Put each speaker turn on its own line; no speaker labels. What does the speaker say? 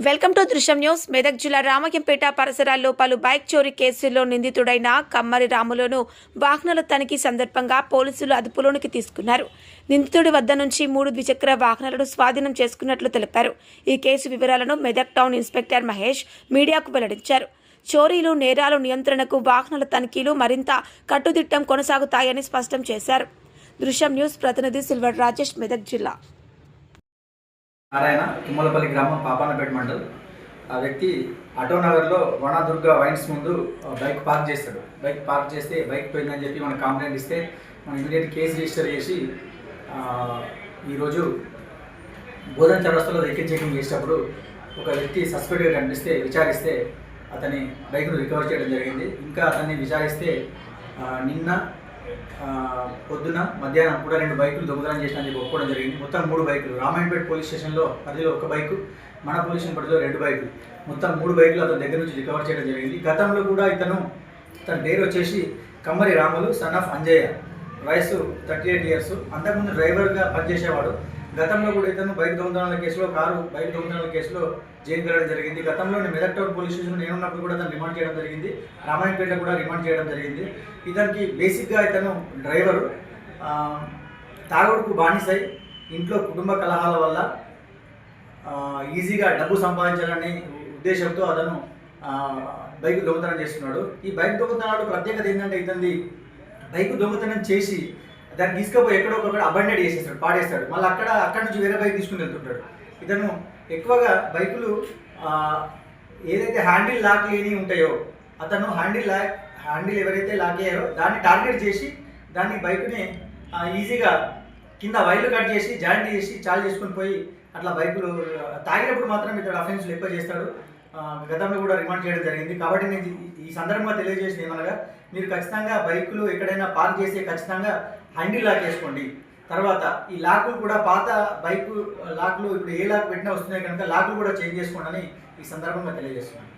Welcome to Drishyam news. Medak జిల్లా రామయ్యంపేట పరిసరాల్లో పలు బైక్ చోరీ కేసుల్లో నిందితుడైన కమ్మరి రాములను వాహనాల తనిఖీ సందర్భంగా పోలీసులు అదుపులోనికి తీసుకున్నారు. నిందితుడి వద్ద నుంచి మూడు ద్విచక్ర వాహనాలను స్వాధీనం చేసుకున్నట్లు తెలిపారు. ఈ కేసు వివరాలను మెదక్ టౌన్ ఇన్స్పెక్టర్ మహేష్ మీడియాకు వెల్లడించారు. చోరీలు నేరాలు నియంత్రణకు వాహనాల తనిఖీలు మరింత కట్టుదిట్టం కొనసాగుతాయని స్పష్టం చేశారు. దృశ్యం న్యూస్ ప్రతినిధి సిల్వర్ రాజేష్ మెదక్ జిల్లా.
నారాయణ తుమ్మలపల్లి గ్రామం పాపానపేట మండల్. ఆ వ్యక్తి అటోనగర్లో వనదుర్గ వైన్స్ ముందు బైక్ పార్క్ చేస్తాడు. బైక్ పార్క్ చేస్తే బైక్ పోయిందని చెప్పి మనకు కంప్లైంట్ ఇస్తే మనం ఇమీడియట్ కేసు రిజిస్టర్ చేసి ఈరోజు బోధన చౌరస్తాలో వెహికల్ చెకింగ్ చేసేటప్పుడు ఒక వ్యక్తి సస్పెక్ట్గా కనిపిస్తే విచారిస్తే అతని బైక్ను రికవర్ చేయడం జరిగింది. ఇంకా అతన్ని విచారిస్తే నిన్న పొద్దున మధ్యాహ్నం కూడా రెండు బైకులు దొంగతనం చేసిన చెప్పి ఒప్పుకోవడం జరిగింది. మొత్తం మూడు బైకులు. రామాయణపేట పోలీస్ స్టేషన్లో పరిధిలో ఒక బైకు మన పోలీస్ స్టేషన్ పరిధిలో రెండు బైకులు. మొత్తం మూడు బైకులు అతని దగ్గర నుంచి రికవర్ చేయడం జరిగింది. గతంలో కూడా ఇతను తన పేరు వచ్చేసి కమ్మరి రాములు సన్ ఆఫ్ అంజయ్య. వయసు థర్టీ ఎయిట్ ఇయర్స్ అంతకుముందు డ్రైవర్గా పనిచేసేవాడు. గతంలో కూడా ఇతను బైక్ దొంగతనాల కేసులో కారు బైక్ దొంగతనాల కేసులో జైలుకి వెళ్ళడం జరిగింది. గతంలో మెదక్ టౌన్ పోలీస్ స్టేషన్ నేనున్నప్పుడు కూడా అతను రిమాండ్ చేయడం జరిగింది. రామాయణపేట కూడా రిమాండ్ చేయడం జరిగింది. ఇతనికి బేసిక్గా ఇతను డ్రైవరు. తాగుడుకు బానిసై ఇంట్లో కుటుంబ కలహాల వల్ల ఈజీగా డబ్బు సంపాదించాలనే ఉద్దేశంతో అతను బైక్ దొంగతనం చేస్తున్నాడు. ఈ బైక్ దొంగతనాలు ప్రత్యేకత ఏంటంటే ఇతని బైక్ దొంగతనం చేసి దాన్ని తీసుకుపోయి ఎక్కడో ఒకటి అబండెడ్ చేసేస్తాడు పాడేస్తాడు. మళ్ళీ అక్కడ అక్కడ నుంచి వేరే బైక్ తీసుకుని వెళ్తుంటాడు. ఇతను ఎక్కువగా బైకులు ఏదైతే హ్యాండిల్ లాక్ లేని ఉంటాయో అతను హ్యాండిల్ లాక్ హ్యాండిల్ ఎవరైతే లాక్ అయ్యారో దాన్ని టార్గెట్ చేసి దాన్ని బైక్ని ఈజీగా కింద వైర్లు కట్ చేసి జాయింట్ చేసి చాలు చేసుకొని పోయి అట్లా బైకులు తాగినప్పుడు మాత్రం ఇతడు అఫెన్స్లు ఎక్కువ చేస్తాడు. గతంలో కూడా రిమాండ్ చేయడం జరిగింది. కాబట్టి నేను ఈ- సందర్భంగా తెలియజేసింది ఏమనగా మీరు ఖచ్చితంగా బైకులు ఎక్కడైనా పార్క్ చేసి ఖచ్చితంగా హ్యాండిల్ లాక్ చేసుకోండి. తర్వాత ఈ లాక్లు కూడా పాత బైక్ లాక్లు ఇప్పుడు ఏ లాక్ పెట్టినా వస్తున్నాయి కనుక లాక్లు కూడా చేంజ్ చేసుకోండి అని ఈ సందర్భంగా తెలియజేస్తున్నాను.